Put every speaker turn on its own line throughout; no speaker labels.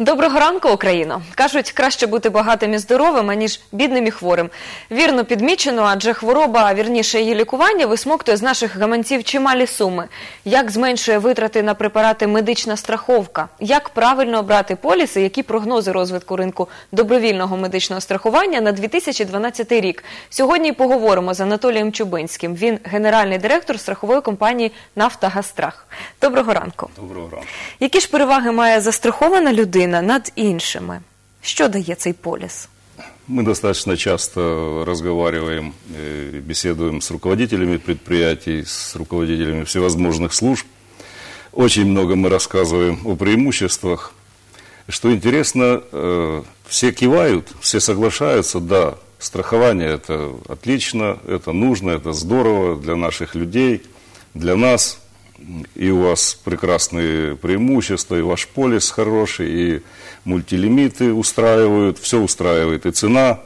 Доброго ранку, Україно! Кажуть, краще бути багатим і здоровим, аніж бідним і хворим. Вірно підмічено, адже хвороба, а вірніше її лікування, висмоктує з наших гаманців чималі суми. Як зменшує витрати на препарати медична страховка? Як правильно обрати поліси? Які прогнози розвитку ринку добровільного медичного страхування на 2012 рік? Сьогодні поговоримо з Анатолієм Чубинським. Він генеральний директор страхової компанії «Нафтогазстрах». Доброго ранку.
Доброго ранку.
Які ж переваги має застрахована людина над іншими? Що дає цей поліс?
Мы достаточно часто разговариваем, э, беседуем с руководителями предприятий, с руководителями всевозможных служб. Очень много мы рассказываем о преимуществах. Что интересно, э, все кивают, все соглашаются, да, страхование это отлично, это нужно, это здорово для наших людей, для нас. и у вас прекрасные преимущества, и ваш полис хороший, и мультилимиты устраивают, все устраивает, и цена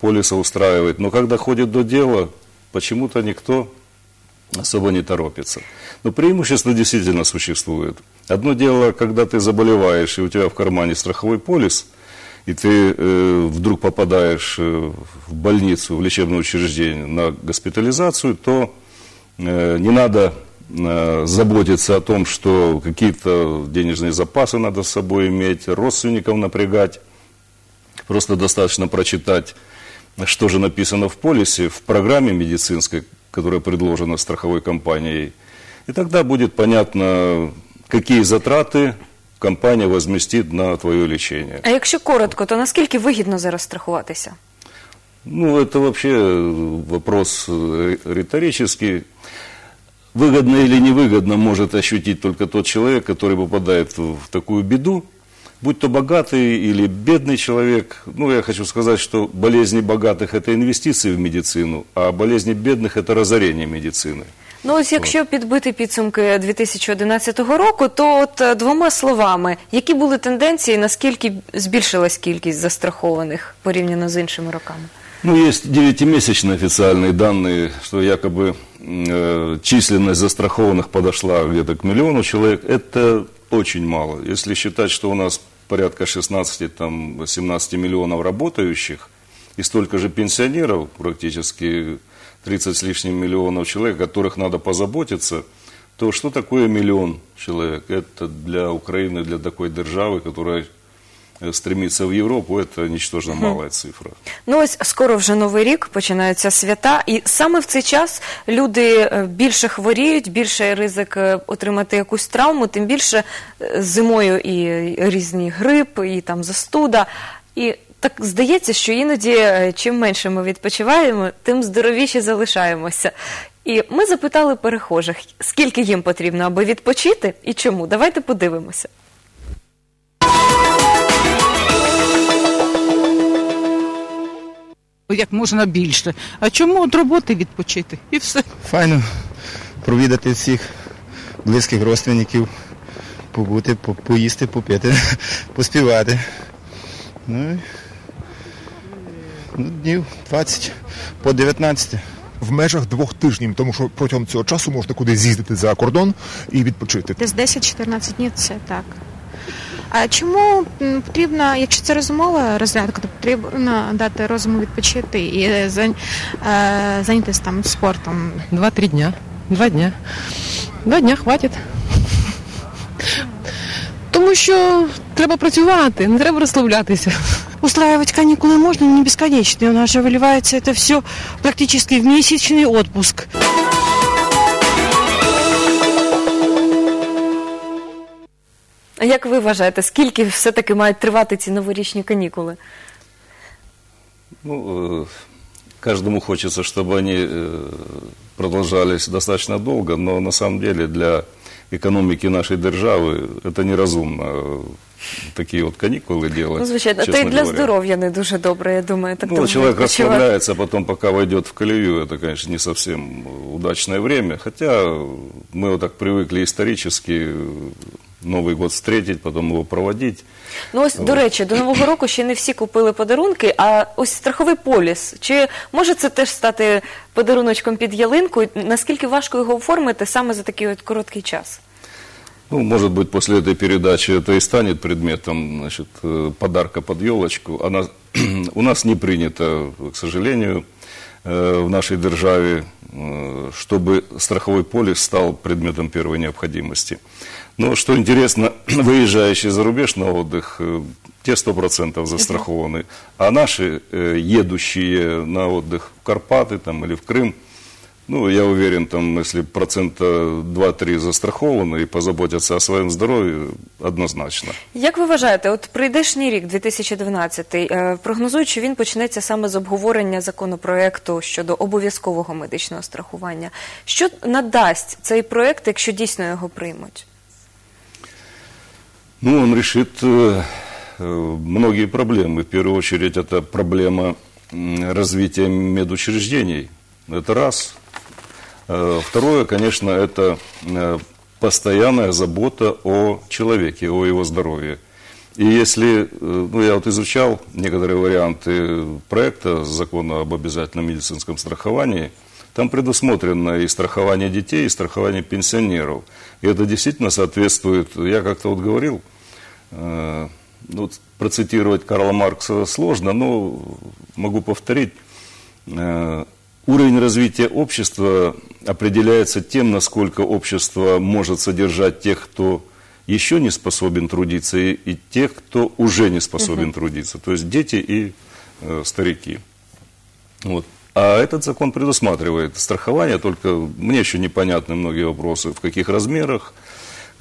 полиса устраивает. Но когда ходит до дела, почему-то никто особо не торопится. Но преимущество действительно существует. Одно дело, когда ты заболеваешь, и у тебя в кармане страховой полис, и ты э, вдруг попадаешь э, в больницу, в лечебное учреждение на госпитализацию, то э, не надо заботиться о том, что какие-то денежные запасы надо с собой иметь, родственников напрягать. Просто достаточно прочитать, что же написано в полисе, в программе медицинской, которая предложена страховой компанией. И тогда будет понятно, какие затраты компания возместит на твое лечение.
А якщо коротко, то наскільки вигідно зараз страхуватися?
Ну, это вообще вопрос э, риторический. Выгодно или невыгодно может ощутить только тот человек, который попадает в такую беду, будь то богатый или бедный человек. Ну, я хочу сказать, что болезни богатых – это инвестиции в медицину, а болезни бедных – это разорение медицины.
Ну ось якщо підбити підсумки 2011 року, то от е, двома словами, які були тенденції, наскільки збільшилась кількість застрахованих порівняно з іншими роками?
Ну, есть девятимесячные официальные данные, что якобы э, численность застрахованных подошла где-то к миллиону человек. Это очень мало. Если считать, что у нас порядка 16-17 миллионов работающих и столько же пенсионеров, практически 30 с лишним миллионов человек, о которых надо позаботиться, то что такое миллион человек? Это для Украины, для такой державы, которая э, стремится в Европу, это ничтожно малая цифра.
Ну ось скоро вже новий рік, починаються свята, і саме в цей час люди е, більше хворіють, більше ризик е, отримати якусь травму, тим більше е, зимою і різні грип, і там застуда. І так здається, що іноді чим менше ми відпочиваємо, тим здоровіші залишаємося. І ми запитали перехожих, скільки їм потрібно, аби відпочити і чому. Давайте подивимося.
Як можна більше. А чому від роботи відпочити? І все.
Файно провідати всіх близьких родственників, побути, по- поїсти, попити, поспівати. Ну, і, ну, днів 20 по 19.
в межах двох тижнів, тому що протягом цього часу можна кудись з'їздити за кордон і відпочити.
Десь 10-14 днів це так. А чому м, потрібно, якщо це розумова розрядка, то потрібно дати розуму відпочити і е, зай- е, зайнятися там спортом?
Два-три дня. Два дня. Два дня хватить. Тому що треба працювати, не треба розслаблятися.
Устраивать каникулы можно, но не бесконечно. У нас же выливается это все практически в месячный отпуск.
А як ви вважаєте, скільки все-таки мають тривати ці новорічні канікули?
Ну, э, каждому хочется, чтобы они э, продолжались достаточно долго, но на самом деле для экономики нашей державы это неразумно. э, Такие вот каникулы делать.
Ну, звичайно, та
честно
й для
говоря.
здоров'я не дуже добре, я думаю. Так
Ну,
там
человек
відпочивати.
расслабляется, а потом пока войдет в колею, это, конечно, не совсем удачное время. Хотя мы вот так привыкли исторически э, Новый год встретить, потом его проводить.
Ну ось, до речі, до Нового року ще не всі купили подарунки, а ось страховий поліс. Чи може це теж стати подаруночком під ялинку? Наскільки важко його оформити саме за такий от короткий час?
Ну, может быть, после этой передачи это и станет предметом значит, э, подарка под елочку. Она, у нас не принято, к сожалению, э, в нашей державе, э, чтобы страховой полис стал предметом первой необходимости. Но что интересно, выезжающие за рубеж на отдых, э, те 100% застрахованы, а наши, э, едущие на отдых в Карпаты там, или в Крым, ну, я уверен, там, если процента 2-3 застрахованы и позаботятся о своем здоровье, однозначно.
Як ви вважаєте, от прийдешній рік, 2012, е, прогнозують, що він почнеться саме з обговорення законопроекту щодо обов'язкового медичного страхування. Що надасть цей проект, якщо дійсно його приймуть?
Ну, он решит э, э, многие проблемы. В первую очередь, это проблема м, развития медучреждений. Это раз. Э, Второе, конечно, это э, постоянная забота о человеке, о его здоровье. И если, э, ну, я вот изучал некоторые варианты проекта закона об обязательном медицинском страховании, там предусмотрено и страхование детей, и страхование пенсионеров. И это действительно соответствует, я как-то вот говорил, э, ну, процитировать Карла Маркса сложно, но могу повторить, э, уровень развития общества определяется тем, насколько общество может содержать тех, кто еще не способен трудиться, и, и тех, кто уже не способен трудиться, то есть дети и э, старики. Вот. А этот закон предусматривает страхование, только мне еще непонятны многие вопросы, в каких размерах,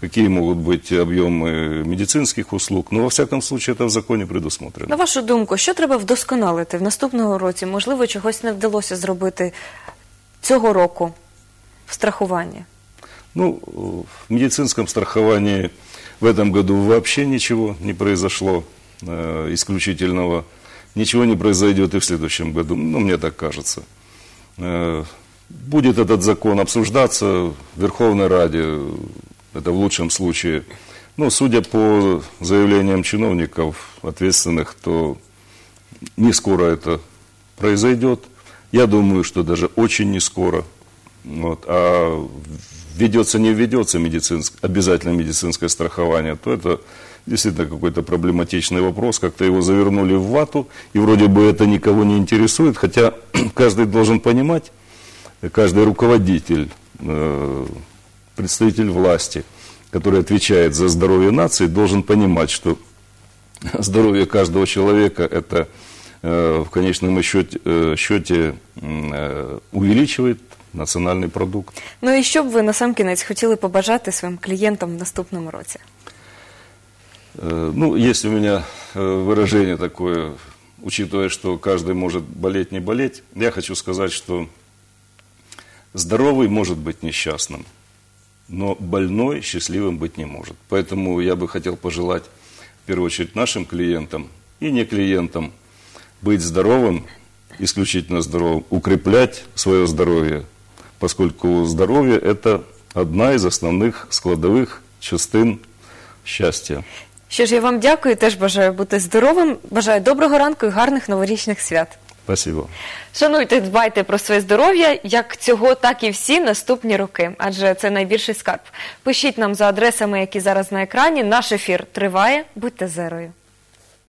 какие могут быть объемы медицинских услуг, но во всяком случае это в законе предусмотрено.
На вашу думку, що треба вдосконалити в наступному році? Можливо, чогось не вдалося зробити цього року в страхуванні?
Ну, в медицинском страховании в этом году вообще ничего не произошло э, исключительного. Ничего не произойдет и в следующем году, ну, мне так кажется. Э, будет этот закон обсуждаться в Верховной Раде, это в лучшем случае. Ну, судя по заявлениям чиновников ответственных, то не скоро это произойдет. Я думаю, что даже очень не скоро. Вот. А введется, не введется медицинск- обязательно медицинское страхование, то это действительно какой-то проблематичный вопрос. Как-то его завернули в вату, и вроде бы это никого не интересует, хотя каждый должен понимать, каждый руководитель, э, представитель власти, который отвечает за здоровье нации, должен понимать, что здоровье каждого человека это э, в конечном счете, э, счете м, э, увеличивает национальный продукт.
Ну і що б ви насамкінець хотіли побажати своїм клієнтам в наступному році?
Э, Ну, есть у меня э, выражение такое, учитывая, что каждый может болеть, не болеть, я хочу сказать, что здоровый может быть несчастным, но больной счастливым быть не может. Поэтому я бы хотел пожелать, в первую очередь, нашим клиентам и не клиентам быть здоровым, исключительно здоровым, укреплять свое здоровье, поскольку здоровье – это одна из основных складовых частин счастья.
Що ж, я вам дякую, теж бажаю бути здоровим, бажаю доброго ранку і гарних новорічних свят.
Спасибо.
Шануйте, дбайте про своє здоров'я, як цього, так і всі наступні роки, адже це найбільший скарб. Пишіть нам за адресами, які зараз на екрані. Наш ефір триває. Будьте зерою.